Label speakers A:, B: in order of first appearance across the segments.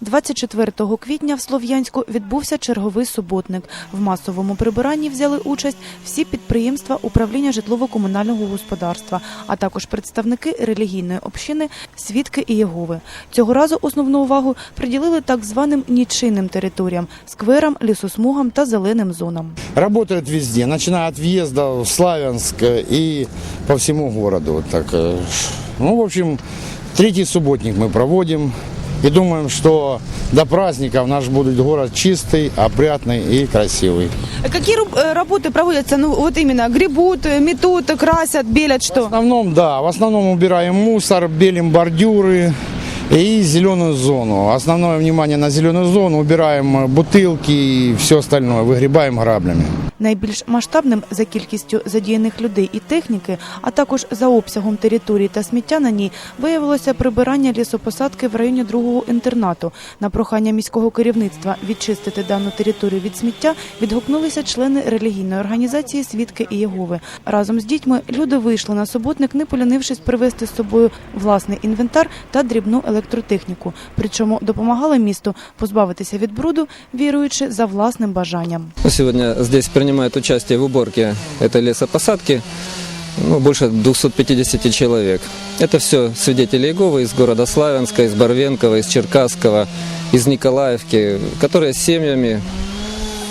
A: 24 квітня в Слов'янську відбувся черговий суботник. В масовому прибиранні взяли участь всі підприємства управління житлово-комунального господарства, а також представники релігійної общини, свідки і Єгови. Цього разу основну увагу приділили так званим нічийним територіям скверам, лісосмугам та зеленим зонам.
B: Работают везде, начиная от въезда в Славянск э, и по всему городу. Вот Так, э, ш- ну, в общем, третий субботник мы проводим. И думаем, что до праздников наш будет город чистый, опрятный и красивый.
C: Какие руб- э, работы проводятся? Ну, вот именно гребут, э, метут, красят, белят,
B: В
C: что?
B: основном, да, в основном убираем мусор, белим бордюры и зеленую зону. Основное внимание на зеленую зону, убираем э, бутылки и все остальное, выгребаем граблями.
A: Найбільш масштабним за кількістю задіяних людей і техніки, а також за обсягом території та сміття на ній, виявилося прибирання лісопосадки в районі другого інтернату. На прохання міського керівництва відчистити дану територію від сміття відгукнулися члени релігійної організації Свідки і Єгови. Разом з дітьми люди вийшли на суботник, не полянившись привезти з собою власний інвентар та дрібну електротехніку. Причому допомагали місту позбавитися від бруду, віруючи за власним бажанням.
D: Ну, Сегодня здесь принимает участие в уборке этой лесопосадки ну, больше 250 человек. Это все свидетели Иеговы из города Славянска, из Барвенкова, из Черкасского, из Николаевки, которые с семьями,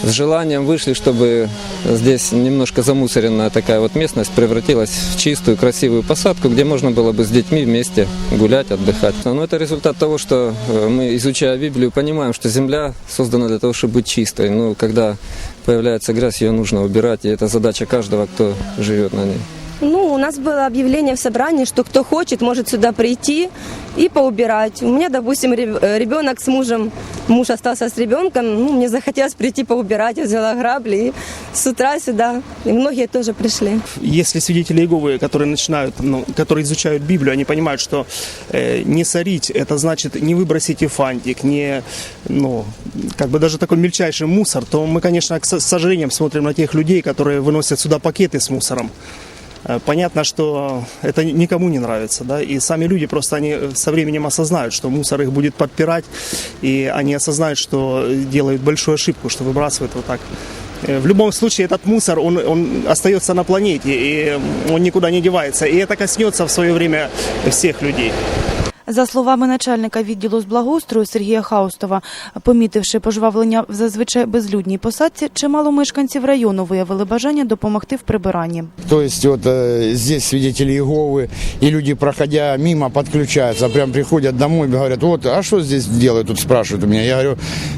D: с желанием вышли, чтобы здесь немножко замусоренная такая вот местность превратилась в чистую, красивую посадку, где можно было бы с детьми вместе гулять, отдыхать. Но это результат того, что э, мы, изучая Библию, понимаем, что земля создана для того, чтобы быть чистой. Ну, когда появляется грязь, ее нужно убирать, и это задача каждого, кто живет на ней.
E: Ну, у нас было объявление в собрании, что кто хочет, может сюда прийти и поубирать. У меня, допустим, э, ребенок с мужем, муж остался с ребенком, ну, мне захотелось прийти поубирать, я взяла грабли и с утра сюда, и многие тоже пришли.
F: если свидетели Иеговы, которые начинают, ну, которые изучают Библию, они понимают, что э, не сорить, это значит не выбросить фантик, не, ну, как бы даже такой мельчайший мусор, то мы, конечно, с сожалением смотрим на тех людей, которые выносят сюда пакеты с мусором. Э, Понятно, что это ни- никому не нравится, да, и сами люди просто они э, со временем осознают, что мусор их будет подпирать, и они осознают, что делают большую ошибку, что выбрасывают вот так. Э, В любом случае этот мусор, он, он остается на планете, и он никуда не девается, и это коснется в свое время всех людей.
A: За словами начальника відділу з благоустрою Сергія Хаустова, помітивши пожвавлення в зазвичай безлюдній посадці, чимало мешканців району виявили бажання допомогти в прибиранні.
B: То есть вот э, здесь свидетели Иеговы, и люди, проходя мимо, подключаются, прям приходят домой и говорят, вот, а что здесь делают, тут спрашивают у меня. Я говорю,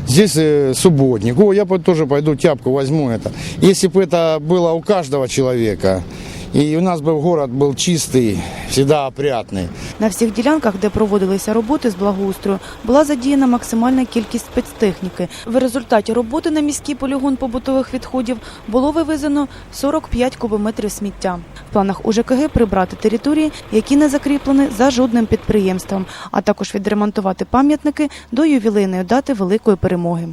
B: здесь э, субботник, о, я по- тоже пойду тяпку возьму это. Если бы это было у каждого человека, и у нас бы город был чистый, всегда опрятный,
A: На всіх ділянках, де проводилися роботи з благоустрою, була задіяна максимальна кількість спецтехніки. В результаті роботи на міський полігон побутових відходів було вивезено 45 кубометрів сміття. В планах УЖКГ прибрати території, які не закріплені за жодним підприємством, а також відремонтувати пам'ятники до ювілейної дати великої перемоги.